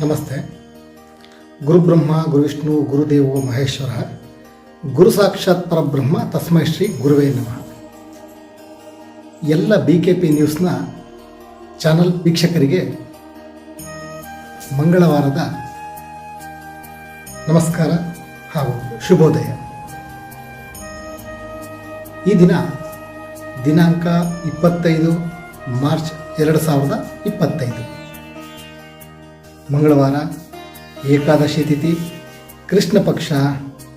ನಮಸ್ತೆ. ಗುರುಬ್ರಹ್ಮ ಗುರುವಿಷ್ಣು ಗುರುದೇವೋ ಮಹೇಶ್ವರ. ಗುರು ಸಾಕ್ಷಾತ್ ಪರಬ್ರಹ್ಮ, ತಸ್ಮೈ ಶ್ರೀ ಗುರುವೇ ನಮಃ. ಎಲ್ಲ ಬಿ ಕೆ ಪಿ ನ್ಯೂಸ್ನ ಚಾನಲ್ ವೀಕ್ಷಕರಿಗೆ ಮಂಗಳವಾರದ ನಮಸ್ಕಾರ ಹಾಗೂ ಶುಭೋದಯ. ಈ ದಿನ ದಿನಾಂಕ ಇಪ್ಪತ್ತೈದು ಮಾರ್ಚ್ ಎರಡು ಸಾವಿರದ ಇಪ್ಪತ್ತೈದು. ಮಂಗಳವಾರ, ಏಕಾದಶಿ ತಿಥಿ, ಕೃಷ್ಣ ಪಕ್ಷ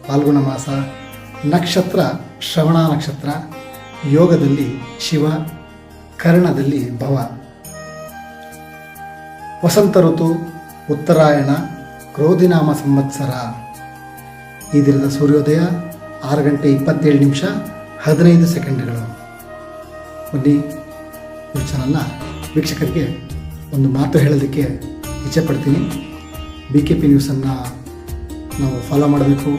ಫಾಲ್ಗುಣ ಮಾಸ, ನಕ್ಷತ್ರ, ಶ್ರವಣ ನಕ್ಷತ್ರ, ಯೋಗದಲ್ಲಿ ಶಿವ, ಕರ್ಣದಲ್ಲಿ ಭವ. ವಸಂತ ಋತು, ಉತ್ತರಾಯಣ, ಕ್ರೋಧಿನಾಮ ಸಂವತ್ಸರ. ಈ ದಿನದ ಸೂರ್ಯೋದಯ ಆರು ಗಂಟೆ ಇಪ್ಪತ್ತೇಳು ನಿಮಿಷ ಹದಿನೈದು ಸೆಕೆಂಡ್ಗಳು. ಬನ್ನಿ ಚಾನಲ್ನ ವೀಕ್ಷಕರಿಗೆ ಒಂದು ಮಾತು ಹೇಳೋದಕ್ಕೆ ಇಚ್ಛೆಪಡ್ತೀನಿ. ಬಿ ಕೆ ಪಿ ನ್ಯೂಸನ್ನು ನಾವು ಫಾಲೋ ಮಾಡಬೇಕು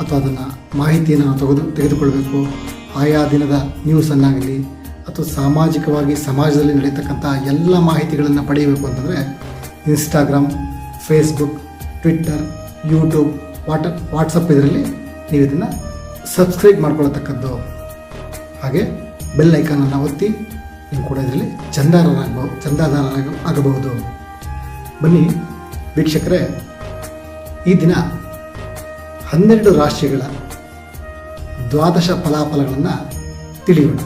ಅಥವಾ ಅದನ್ನು ಮಾಹಿತಿಯನ್ನು ನಾವು ತೆಗೆದು ತೆಗೆದುಕೊಳ್ಬೇಕು. ಆಯಾ ದಿನದ ನ್ಯೂಸನ್ನಾಗಲಿ ಅಥವಾ ಸಾಮಾಜಿಕವಾಗಿ ಸಮಾಜದಲ್ಲಿ ನಡೀತಕ್ಕಂಥ ಎಲ್ಲ ಮಾಹಿತಿಗಳನ್ನು ಪಡೆಯಬೇಕು ಅಂತಂದರೆ ಇನ್ಸ್ಟಾಗ್ರಾಮ್ ಫೇಸ್ಬುಕ್ ಟ್ವಿಟ್ಟರ್ ಯೂಟ್ಯೂಬ್ ವಾಟ ವಾಟ್ಸಪ್ ಇದರಲ್ಲಿ ನೀವು ಇದನ್ನು ಸಬ್ಸ್ಕ್ರೈಬ್ ಮಾಡ್ಕೊಳ್ತಕ್ಕದ್ದು. ಹಾಗೆ ಬೆಲ್ ಐಕಾನನ್ನು ಒತ್ತಿ, ನೀವು ಕೂಡ ಇದರಲ್ಲಿ ಚಂದಾರರಾಗಬಹುದು ಚಂದಾದಾರರಾಗ ಆಗಬಹುದು. ಬನ್ನಿ ವೀಕ್ಷಕರೇ, ಈ ದಿನ ಹನ್ನೆರಡು ರಾಶಿಗಳ ದ್ವಾದಶ ಫಲಾಫಲಗಳನ್ನು ತಿಳಿಯೋಣ.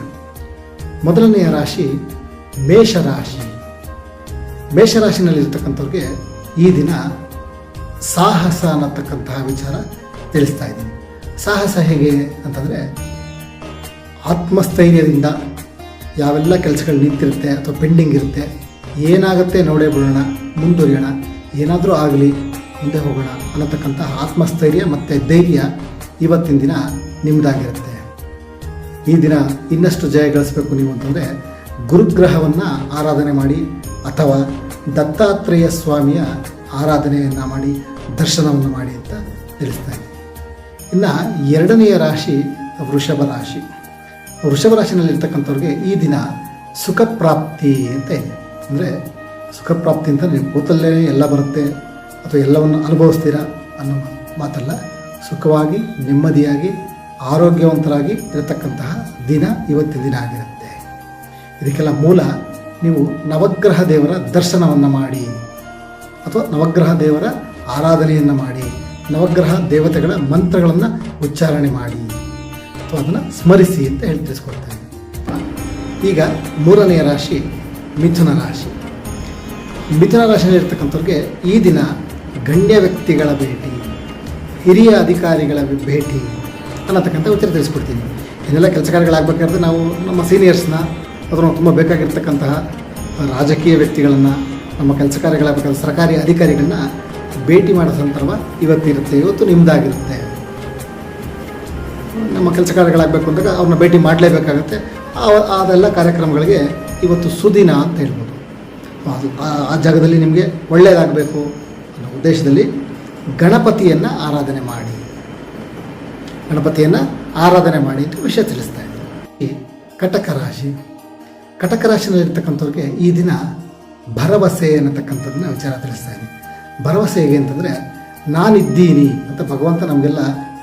ಮೊದಲನೆಯ ರಾಶಿ ಮೇಷರಾಶಿ. ಮೇಷರಾಶಿನಲ್ಲಿರ್ತಕ್ಕಂಥವ್ರಿಗೆ ಈ ದಿನ ಸಾಹಸ ಅನ್ನತಕ್ಕಂತಹ ವಿಚಾರ ತಿಳಿಸ್ತಾ ಇದ್ದೀನಿ. ಸಾಹಸ ಹೇಗೆ ಅಂತಂದರೆ, ಆತ್ಮಸ್ಥೈರ್ಯದಿಂದ ಯಾವೆಲ್ಲ ಕೆಲಸಗಳು ನಿಂತಿರುತ್ತೆ ಅಥವಾ ಪೆಂಡಿಂಗ್ ಇರುತ್ತೆ ಏನಾಗುತ್ತೆ ನೋಡೇ ಬಿಡೋಣ, ಮುಂದುವರಿಯೋಣ, ಏನಾದರೂ ಆಗಲಿ, ಮುಂದೆ ಹೋಗೋಣ ಅನ್ನತಕ್ಕಂಥ ಆತ್ಮಸ್ಥೈರ್ಯ ಮತ್ತು ಧೈರ್ಯ ಇವತ್ತಿನ ದಿನ ನಿಮ್ಮದಾಗಿರುತ್ತೆ ಈ ದಿನ ಇನ್ನಷ್ಟು ಜಯ ಗಳಿಸಬೇಕು ನೀವು ಅಂತಂದರೆ ಗುರುಗ್ರಹವನ್ನು ಆರಾಧನೆ ಮಾಡಿ ಅಥವಾ ದತ್ತಾತ್ರೇಯ ಸ್ವಾಮಿಯ ಆರಾಧನೆಯನ್ನು ಮಾಡಿ, ದರ್ಶನವನ್ನು ಮಾಡಿ ಅಂತ ತಿಳಿಸ್ತಾ ಇದ್ದೀನಿ. ಇನ್ನು ಎರಡನೆಯ ರಾಶಿ ವೃಷಭ ರಾಶಿ. ವೃಷಭ ರಾಶಿನಲ್ಲಿರ್ತಕ್ಕಂಥವ್ರಿಗೆ ಈ ದಿನ ಸುಖ ಪ್ರಾಪ್ತಿ ಅಂತ ಇದೆ. ಅಂದರೆ ಸುಖ ಪ್ರಾಪ್ತಿ ಅಂತ ನೀವು ಕೂತಲ್ಲೇ ಎಲ್ಲ ಬರುತ್ತೆ ಅಥವಾ ಎಲ್ಲವನ್ನು ಅನುಭವಿಸ್ತೀರಾ ಅನ್ನೋ ಮಾತಲ್ಲ. ಸುಖವಾಗಿ, ನೆಮ್ಮದಿಯಾಗಿ, ಆರೋಗ್ಯವಂತರಾಗಿ ಇರತಕ್ಕಂತಹ ದಿನ ಇವತ್ತಿನ ದಿನ ಆಗಿರುತ್ತೆ. ಇದಕ್ಕೆಲ್ಲ ಮೂಲ ನೀವು ನವಗ್ರಹ ದೇವರ ದರ್ಶನವನ್ನು ಮಾಡಿ ಅಥವಾ ನವಗ್ರಹ ದೇವರ ಆರಾಧನೆಯನ್ನು ಮಾಡಿ, ನವಗ್ರಹ ದೇವತೆಗಳ ಮಂತ್ರಗಳನ್ನು ಉಚ್ಚಾರಣೆ ಮಾಡಿ ಅಥವಾ ಅದನ್ನು ಸ್ಮರಿಸಿ ಅಂತ ಹೇಳಿ ತಿಳಿಸ್ಕೊಡ್ತೇನೆ. ಈಗ ಮೂರನೆಯ ರಾಶಿ ಮಿಥುನ ರಾಶಿ ಮಿಥುನ ರಾಶಿಯಲ್ಲಿರ್ತಕ್ಕಂಥವ್ರಿಗೆ ಈ ದಿನ ಗಣ್ಯ ವ್ಯಕ್ತಿಗಳ ಭೇಟಿ, ಹಿರಿಯ ಅಧಿಕಾರಿಗಳ ಭೇಟಿ ಅನ್ನತಕ್ಕಂಥ ಉತ್ತರ ತಿಳಿಸ್ಕೊಡ್ತೀನಿ. ಇದೆಲ್ಲ ಕೆಲಸ ಕಾರ್ಯಗಳಾಗಬೇಕಾದ್ರೆ ನಾವು ನಮ್ಮ ಸೀನಿಯರ್ಸ್ನ ಅಥವಾ ತುಂಬ ಬೇಕಾಗಿರ್ತಕ್ಕಂತಹ ರಾಜಕೀಯ ವ್ಯಕ್ತಿಗಳನ್ನು, ನಮ್ಮ ಕೆಲಸ ಕಾರ್ಯಗಳಾಗಬೇಕಾದ್ರೆ ಸರ್ಕಾರಿ ಅಧಿಕಾರಿಗಳನ್ನ ಭೇಟಿ ಮಾಡೋ ಸಂದರ್ಭ ಇವತ್ತಿರುತ್ತೆ ಇವತ್ತು ನಿಮ್ಮದಾಗಿರುತ್ತೆ ನಮ್ಮ ಕೆಲಸ ಕಾರ್ಯಗಳಾಗಬೇಕು ಅಂದಾಗ ಅವ್ರನ್ನ ಭೇಟಿ ಮಾಡಲೇಬೇಕಾಗುತ್ತೆ. ಅದೆಲ್ಲ ಕಾರ್ಯಕ್ರಮಗಳಿಗೆ ಇವತ್ತು ಸುದಿನ ಅಂತ ಹೇಳ್ಬೋದು. ಅದು ಆ- ಜಾಗದಲ್ಲಿ ನಿಮಗೆ ಒಳ್ಳೆಯದಾಗಬೇಕು ಅನ್ನೋ ಉದ್ದೇಶದಲ್ಲಿ ಗಣಪತಿಯನ್ನು ಆರಾಧನೆ ಮಾಡಿ. ಗಣಪತಿಯನ್ನು ಆರಾಧನೆ ಮಾಡಿ ಅಂತ ವಿಷಯ ತಿಳಿಸ್ತಾ ಇದ್ದೀನಿ ಕಟಕ ರಾಶಿ, ಕಟಕ ರಾಶಿನಲ್ಲಿರ್ತಕ್ಕಂಥವ್ರಿಗೆ ಈ ದಿನ ಭರವಸೆ ಅನ್ನತಕ್ಕಂಥದ್ದನ್ನ ವಿಚಾರ ತಿಳಿಸ್ತಾ ಇದ್ದೀನಿ ಭರವಸೆ ಹೇಗೆ ಅಂತಂದರೆ, ನಾನಿದ್ದೀನಿ ಅಂತ ಭಗವಂತ ನಮಗೆಲ್ಲ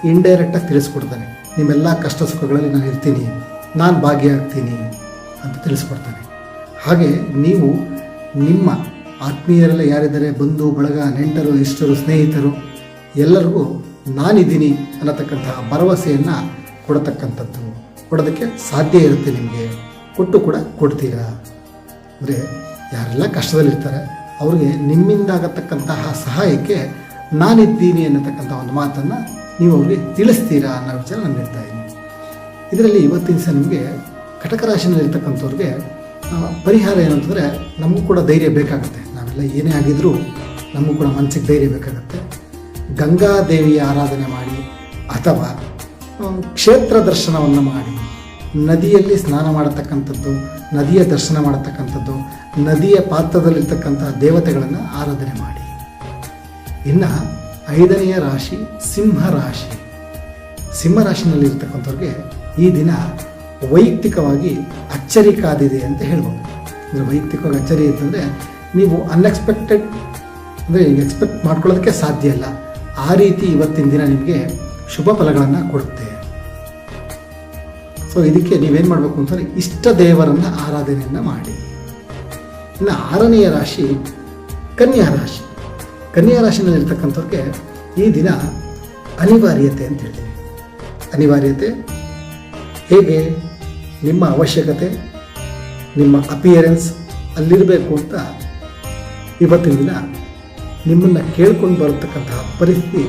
ಇಂಡೈರೆಕ್ಟಾಗಿ ತಿಳಿಸ್ಕೊಡ್ತಾನೆ. ನಿಮ್ಮೆಲ್ಲ ಕಷ್ಟ ಸುಖಗಳಲ್ಲಿ ನಾನು ಇರ್ತೀನಿ ನಾನು ಭಾಗಿಯಾಗ್ತೀನಿ. ಅಂತ ತಿಳಿಸ್ಕೊಡ್ತಾನೆ. ಹಾಗೆ ನೀವು ನಿಮ್ಮ ಆತ್ಮೀಯರೆಲ್ಲ ಯಾರಿದ್ದಾರೆ? ಬಂಧು, ಬಳಗ, ನೆಂಟರು ಇಷ್ಟರು ಸ್ನೇಹಿತರು, ಎಲ್ಲರಿಗೂ ನಾನಿದ್ದೀನಿ ಅನ್ನತಕ್ಕಂತಹ ಭರವಸೆಯನ್ನು ಕೊಡತಕ್ಕಂಥದ್ದು. ಕೊಡೋದಕ್ಕೆ ಸಾಧ್ಯ ಇರುತ್ತೆ ನಿಮಗೆ. ಕೊಟ್ಟು ಕೂಡ ಕೊಡ್ತೀರಾ? ಅಂದರೆ ಯಾರೆಲ್ಲ ಕಷ್ಟದಲ್ಲಿರ್ತಾರೆ, ಅವ್ರಿಗೆ ನಿಮ್ಮಿಂದಾಗತಕ್ಕಂತಹ ಸಹಾಯಕ್ಕೆ ನಾನಿದ್ದೀನಿ ಅನ್ನತಕ್ಕಂಥ ಒಂದು ಮಾತನ್ನು ನೀವು ಅವ್ರಿಗೆ ತಿಳಿಸ್ತೀರಾ ಅನ್ನೋ ವಿಚಾರ ನಾನು ಹೇಳ್ತಾ ಇದ್ದೀನಿ. ಇದರಲ್ಲಿ ಇವತ್ತಿನ ಸಹ ನಿಮಗೆ ಕಟಕ ರಾಶಿನಲ್ಲಿರ್ತಕ್ಕಂಥವ್ರಿಗೆ ಪರಿಹಾರ ಏನಂತಂದರೆ ನಮಗೂ ಕೂಡ ಧೈರ್ಯ ಬೇಕಾಗುತ್ತೆ. ನಾವೆಲ್ಲ ಏನೇ ಆಗಿದ್ರೂ ನಮಗೂ ಕೂಡ ಮನಸ್ಸಿಗೆ ಧೈರ್ಯ ಬೇಕಾಗುತ್ತೆ. ಗಂಗಾದೇವಿಯ ಆರಾಧನೆ ಮಾಡಿ ಅಥವಾ ಕ್ಷೇತ್ರ ದರ್ಶನವನ್ನು ಮಾಡಿ, ನದಿಯಲ್ಲಿ ಸ್ನಾನ ಮಾಡತಕ್ಕಂಥದ್ದು, ನದಿಯ ದರ್ಶನ ಮಾಡತಕ್ಕಂಥದ್ದು, ನದಿಯ ಪಾತ್ರದಲ್ಲಿರ್ತಕ್ಕಂಥ ದೇವತೆಗಳನ್ನು ಆರಾಧನೆ ಮಾಡಿ. ಇನ್ನು ಐದನೆಯ ರಾಶಿ ಸಿಂಹ ರಾಶಿ. ಸಿಂಹ ಈ ದಿನ ವೈಯಕ್ತಿಕವಾಗಿ ಅಚ್ಚರಿ ಕಾದಿದೆ ಅಂತ ಹೇಳ್ಬೋದು. ಅಂದರೆ ವೈಯಕ್ತಿಕವಾಗಿ ಅಚ್ಚರಿ ಅಂತಂದರೆ ನೀವು ಅನ್ಎಕ್ಸ್ಪೆಕ್ಟೆಡ್ ಅಂದರೆ ಎಕ್ಸ್ಪೆಕ್ಟ್ ಮಾಡ್ಕೊಳ್ಳೋದಕ್ಕೆ ಸಾಧ್ಯ ಇಲ್ಲ. ಆ ರೀತಿ ಇವತ್ತಿನ ದಿನ ನಿಮಗೆ ಶುಭ ಫಲಗಳನ್ನು ಕೊಡುತ್ತೆ. ಸೊ ಇದಕ್ಕೆ ನೀವೇನು ಮಾಡಬೇಕು ಅಂತಂದರೆ ಇಷ್ಟ ದೇವರನ್ನು ಆರಾಧನೆಯನ್ನು ಮಾಡಿ. ಇನ್ನು ಆರನೆಯ ರಾಶಿ ಕನ್ಯಾ ರಾಶಿ. ಕನ್ಯಾ ರಾಶಿನಲ್ಲಿರ್ತಕ್ಕಂಥವ್ರಿಗೆ ಈ ದಿನ ಅನಿವಾರ್ಯತೆ ಅಂತ ಹೇಳ್ತೀವಿ ಅನಿವಾರ್ಯತೆ ಹೇಗೆ? ನಿಮ್ಮ ಅವಶ್ಯಕತೆ, ನಿಮ್ಮ ಅಪಿಯರೆನ್ಸ್ ಅಲ್ಲಿರಬೇಕು ಅಂತ ಇವತ್ತಿನ ದಿನ ನಿಮ್ಮನ್ನು ಕೇಳ್ಕೊಂಡು ಬರತಕ್ಕಂತಹ ಪರಿಸ್ಥಿತಿ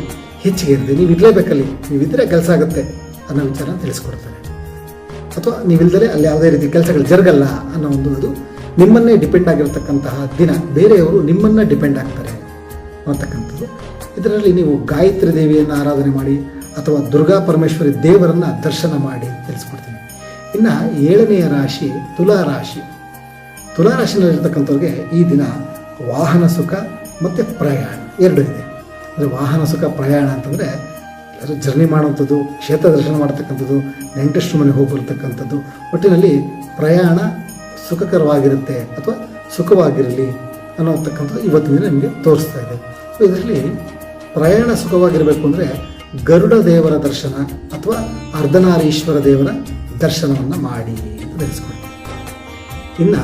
ಹೆಚ್ಚಿಗೆ ಇರುತ್ತೆ ನೀವು ಇರಲೇಬೇಕಲ್ಲಿ. ನೀವಿದ್ದರೆ ಕೆಲಸ ಆಗುತ್ತೆ ಅನ್ನೋ ವಿಚಾರ ತಿಳಿಸ್ಕೊಡ್ತಾರೆ ಅಥವಾ ನೀವಿಲ್ದರೆ ಅಲ್ಲಿ ಯಾವುದೇ ರೀತಿ ಕೆಲಸಗಳು ಜರುಗಲ್ಲ ಅನ್ನೋ ಒಂದು ಅದು ನಿಮ್ಮನ್ನೇ ಡಿಪೆಂಡ್ ಆಗಿರತಕ್ಕಂತಹ ದಿನ. ಬೇರೆಯವರು ನಿಮ್ಮನ್ನು ಡಿಪೆಂಡ್ ಆಗ್ತಾರೆ ಅನ್ನತಕ್ಕಂಥದ್ದು. ಇದರಲ್ಲಿ ನೀವು ಗಾಯತ್ರಿ ದೇವಿಯನ್ನು ಆರಾಧನೆ ಮಾಡಿ ಅಥವಾ ದುರ್ಗಾ ಪರಮೇಶ್ವರಿ ದೇವರನ್ನು ದರ್ಶನ ಮಾಡಿ ತಿಳಿಸ್ಕೊಡ್ತೀನಿ. ಇನ್ನು ಏಳನೆಯ ರಾಶಿ ತುಲಾ ರಾಶಿ. ತುಲಾ ರಾಶಿನಲ್ಲಿರ್ತಕ್ಕಂಥವ್ರಿಗೆ ಈ ದಿನ ವಾಹನ ಸುಖ ಮತ್ತು ಪ್ರಯಾಣ ಎರಡು ಇದೆ. ಅಂದರೆ ವಾಹನ ಸುಖ, ಪ್ರಯಾಣ ಅಂತಂದರೆ ಎಲ್ಲರೂ ಜರ್ನಿ ಮಾಡುವಂಥದ್ದು, ಕ್ಷೇತ್ರ ದರ್ಶನ ಮಾಡ್ತಕ್ಕಂಥದ್ದು ನೆಂಟಷ್ಟು ಮನೆಗೆ ಹೋಗಿ ಬರ್ತಕ್ಕಂಥದ್ದು ಒಟ್ಟಿನಲ್ಲಿ ಪ್ರಯಾಣ ಸುಖಕರವಾಗಿರುತ್ತೆ ಅಥವಾ ಸುಖವಾಗಿರಲಿ ಅನ್ನೋತಕ್ಕಂಥದ್ದು ಇವತ್ತಿನ ದಿನ ನಿಮಗೆ ತೋರಿಸ್ತಾ ಇದೆ. ಸೊ ಇದರಲ್ಲಿ ಪ್ರಯಾಣ ಸುಖವಾಗಿರಬೇಕು ಅಂದರೆ ಗರುಡ ದೇವರ ದರ್ಶನ ಅಥವಾ ಅರ್ಧನಾರೀಶ್ವರ ದೇವರ ದರ್ಶನವನ್ನು ಮಾಡಿ ಅಂತ ತಿಳಿಸ್ಕೊಡ್ತೀನಿ ಇನ್ನು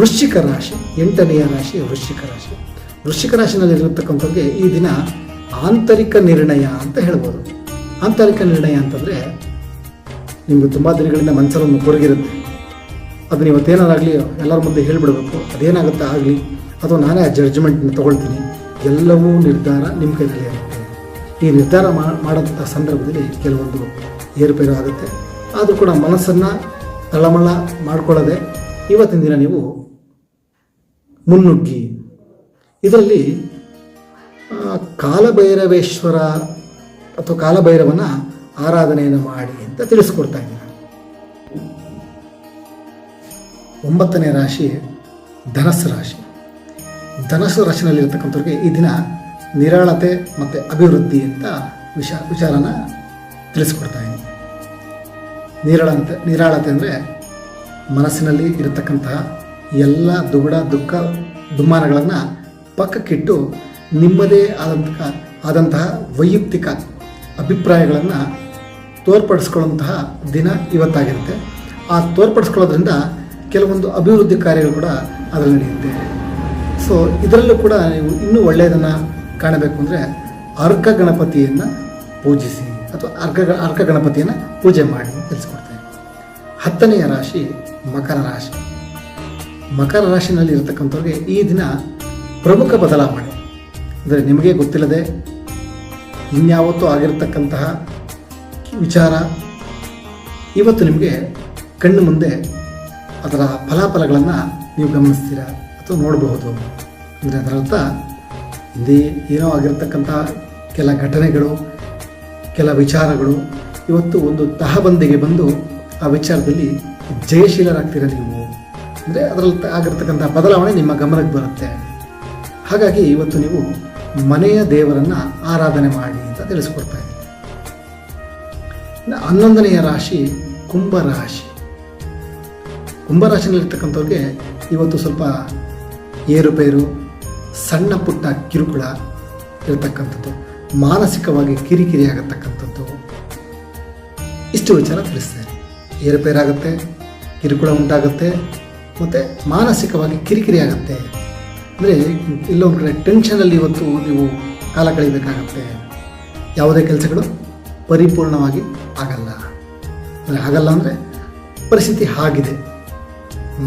ವೃಶ್ಚಿಕ ರಾಶಿ, ಎಂಟನೆಯ ರಾಶಿ, ವೃಶ್ಚಿಕ ರಾಶಿ. ವೃಶ್ಚಿಕ ರಾಶಿನಲ್ಲಿರತಕ್ಕಂಥವ್ರಿಗೆ ಈ ದಿನ ಆಂತರಿಕ ನಿರ್ಣಯ ಅಂತ ಹೇಳ್ಬೋದು. ಆಂತರಿಕ ನಿರ್ಣಯ ಅಂತಂದರೆ ನಿಮಗೆ ತುಂಬ ದಿನಗಳಿಂದ ಮನಸ್ಸಲ್ಲೊಂದು ಕೊರಗಿರುತ್ತೆ. ಅದನ್ನ ಇವತ್ತೇನಾರಾಗಲಿ ಎಲ್ಲರ ಮುಂದೆ ಹೇಳಿಬಿಡ್ಬೇಕು, ಅದೇನಾಗುತ್ತೆ ಆಗಲಿ ಅಥವಾ ನಾನೇ ಆ ಜಡ್ಜ್ಮೆಂಟ್ನ ತೊಗೊಳ್ತೀನಿ. ಎಲ್ಲವೂ ನಿರ್ಧಾರ ನಿಮ್ಮ ಕೈಯಲ್ಲಿ ಇರುತ್ತೆ. ಈ ನಿರ್ಧಾರ ಮಾಡೋಂಥ ಸಂದರ್ಭದಲ್ಲಿ ಕೆಲವೊಂದು ಏರುಪೇರು ಆಗುತ್ತೆ. ಆದರೂ ಕೂಡ ಮನಸ್ಸನ್ನು ತಳಮಳ ಮಾಡಿಕೊಳ್ಳದೆ ಇವತ್ತಿನ ದಿನ ನೀವು ಮುನ್ನುಗ್ಗಿ. ಇದರಲ್ಲಿ ಕಾಲಭೈರವೇಶ್ವರ ಅಥವಾ ಕಾಲಭೈರವನ ಆರಾಧನೆಯನ್ನು ಮಾಡಿ ಅಂತ ತಿಳಿಸ್ಕೊಡ್ತಾ ಇದ್ದೀನಿ. ಒಂಬತ್ತನೇ ರಾಶಿ ಧನಸ್ಸು ರಾಶಿ. ಧನಸ್ಸು ರಾಶಿನಲ್ಲಿರ್ತಕ್ಕಂಥವ್ರಿಗೆ ಈ ದಿನ ನಿರಾಳತೆ ಮತ್ತು ಅಭಿವೃದ್ಧಿ ಅಂತ ವಿಷ ವಿಚಾರನ ತಿಳಿಸ್ಕೊಡ್ತಾ ನಿರಾಳತೆ ನಿರಾಳತೆ ಅಂದರೆ ಮನಸ್ಸಿನಲ್ಲಿ ಇರತಕ್ಕಂತಹ ಎಲ್ಲ ದುಗುಡ, ದುಃಖ ದುಮ್ಮಾನಗಳನ್ನು ಪಕ್ಕಕ್ಕಿಟ್ಟು ನಿಮ್ಮದೇ ಆದಂತಹ ಆದಂತಹ ವೈಯಕ್ತಿಕ ಅಭಿಪ್ರಾಯಗಳನ್ನು ತೋರ್ಪಡಿಸ್ಕೊಳ್ಳುವಂತಹ ದಿನ ಇವತ್ತಾಗಿರುತ್ತೆ. ಆ ತೋರ್ಪಡಿಸ್ಕೊಳ್ಳೋದ್ರಿಂದ ಕೆಲವೊಂದು ಅಭಿವೃದ್ಧಿ ಕಾರ್ಯಗಳು ಕೂಡ ಅದರಲ್ಲಿ ನಡೆಯುತ್ತೆ. ಸೊ ಇದರಲ್ಲೂ ಕೂಡ ನೀವು ಇನ್ನೂ ಒಳ್ಳೆಯದನ್ನು ಕಾಣಬೇಕು ಅಂದರೆ ಅರ್ಕ ಗಣಪತಿಯನ್ನು ಪೂಜಿಸಿ. ಅಥವಾ ಅರ್ಕ ಅರ್ಕ ಗಣಪತಿಯನ್ನು ಪೂಜೆ ಮಾಡಿ ತಿಳಿಸ್ಕೊಡ್ತೇನೆ. ಹತ್ತನೆಯ ರಾಶಿ ಮಕರ ರಾಶಿ. ಮಕರ ರಾಶಿನಲ್ಲಿ ಇರತಕ್ಕಂಥವ್ರಿಗೆ ಈ ದಿನ ಪ್ರಮುಖ ಬದಲಾವಣೆ. ಅಂದರೆ ನಿಮಗೆ ಗೊತ್ತಿಲ್ಲದೆ ಇನ್ಯಾವತ್ತೂ ಆಗಿರತಕ್ಕಂತಹ ವಿಚಾರ ಇವತ್ತು ನಿಮಗೆ ಕಣ್ಣು ಮುಂದೆ ಅದರ ಫಲಾಫಲಗಳನ್ನು ನೀವು ಗಮನಿಸ್ತೀರಾ ಅಥವಾ ನೋಡಬಹುದು. ಅಂದರೆ ಅದರರ್ಥ ಹಿಂದೆ ಏನೋ ಆಗಿರತಕ್ಕಂತಹ ಕೆಲ ಘಟನೆಗಳು ಕೆಲ ವಿಚಾರಗಳು ಇವತ್ತು ಒಂದು ತಹಬಂದಿಗೆ ಬಂದು ಆ ವಿಚಾರದಲ್ಲಿ ಜಯಶೀಲರಾಗ್ತೀರ ನೀವು? ಅಂದರೆ ಅದರಲ್ಲಿ ಆಗಿರ್ತಕ್ಕಂಥ ಬದಲಾವಣೆ ನಿಮ್ಮ ಗಮನಕ್ಕೆ ಬರುತ್ತೆ. ಹಾಗಾಗಿ ಇವತ್ತು ನೀವು ಮನೆಯ ದೇವರನ್ನು ಆರಾಧನೆ ಮಾಡಿ ಅಂತ ತಿಳಿಸ್ಕೊಡ್ತಾ ಇದ್ದೀನಿ. ಹನ್ನೊಂದನೆಯ ರಾಶಿ ಕುಂಭ ರಾಶಿ ಕುಂಭರಾಶಿನಲ್ಲಿರ್ತಕ್ಕಂಥವ್ರಿಗೆ ಇವತ್ತು ಸ್ವಲ್ಪ ಏರುಪೇರು ಸಣ್ಣ ಪುಟ್ಟ ಕಿರುಕುಳ ಇರತಕ್ಕಂಥದ್ದು. ಮಾನಸಿಕವಾಗಿ ಕಿರಿಕಿರಿ ಆಗತಕ್ಕಂಥದ್ದು. ಇಷ್ಟು ವಿಚಾರ ತಿಳಿಸ್ತೇನೆ ಏರುಪೇರಾಗುತ್ತೆ, ಕಿರುಕುಳ ಉಂಟಾಗುತ್ತೆ, ಮತ್ತು ಮಾನಸಿಕವಾಗಿ ಕಿರಿಕಿರಿ ಆಗುತ್ತೆ ಅಂದರೆ ಇಲ್ಲೊಂದು ಕಡೆ ಟೆನ್ಷನಲ್ಲಿ ಇವತ್ತು ನೀವು ಕಾಲ ಕಳಿಬೇಕಾಗತ್ತೆ ಯಾವುದೇ ಕೆಲಸಗಳು ಪರಿಪೂರ್ಣವಾಗಿ ಆಗಲ್ಲ. ಅಂದರೆ ಆಗಲ್ಲ ಅಂದರೆ ಪರಿಸ್ಥಿತಿ ಆಗಿದೆ.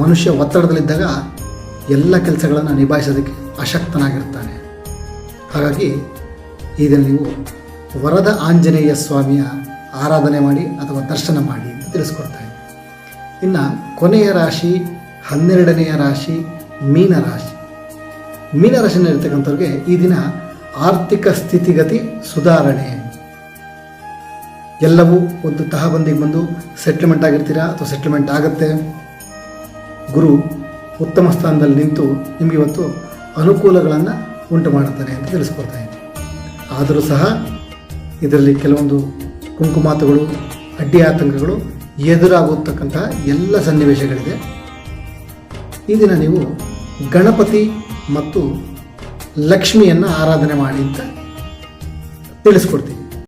ಮನುಷ್ಯ ಒತ್ತಡದಲ್ಲಿದ್ದಾಗ ಎಲ್ಲ ಕೆಲಸಗಳನ್ನು ನಿಭಾಯಿಸೋದಕ್ಕೆ ಅಶಕ್ತನಾಗಿರ್ತಾನೆ. ಹಾಗಾಗಿ ಈಗ ನೀವು ವರದ ಆಂಜನೇಯ ಸ್ವಾಮಿಯ ಆರಾಧನೆ ಮಾಡಿ ಅಥವಾ ದರ್ಶನ ಮಾಡಿ ಅಂತ ತಿಳಿಸ್ಕೊಡ್ತಾರೆ ಇನ್ನು ಕೊನೆಯ ರಾಶಿ, ಹನ್ನೆರಡನೆಯ ರಾಶಿ, ಮೀನ ರಾಶಿ. ಮೀನ ರಾಶಿನಲ್ಲಿರ್ತಕ್ಕಂಥವ್ರಿಗೆ ಈ ದಿನ ಆರ್ಥಿಕ ಸ್ಥಿತಿಗತಿ ಸುಧಾರಣೆ. ಎಲ್ಲವೂ ಒಂದು ತಹಬಂದಿಗೆ ಬಂದು ಸೆಟ್ಲ್ಮೆಂಟ್ ಆಗಿರ್ತೀರಾ ಅಥವಾ ಸೆಟ್ಲ್ಮೆಂಟ್ ಆಗುತ್ತೆ? ಗುರು ಉತ್ತಮ ಸ್ಥಾನದಲ್ಲಿ ನಿಂತು ನಿಮಗೆ ಇವತ್ತು ಅನುಕೂಲಗಳನ್ನು ಉಂಟು ಮಾಡುತ್ತಾನೆ ಅಂತ ತಿಳಿಸ್ಕೊಡ್ತಾ ಇದ್ದೀನಿ ಆದರೂ ಸಹ ಇದರಲ್ಲಿ ಕೆಲವೊಂದು ಕುಂಕುಮಾತಗಳು, ಅಡ್ಡಿ ಆತಂಕಗಳು ಎದುರಾಗುತ್ತಕ್ಕಂತಹ ಎಲ್ಲ ಸನ್ನಿವೇಶಗಳಿದೆ. ಈ ದಿನ ನೀವು ಗಣಪತಿ ಮತ್ತು ಲಕ್ಷ್ಮಿಯನ್ನು ಆರಾಧನೆ ಮಾಡಿ ಅಂತ ತಿಳಿಸ್ಕೊಡ್ತೀವಿ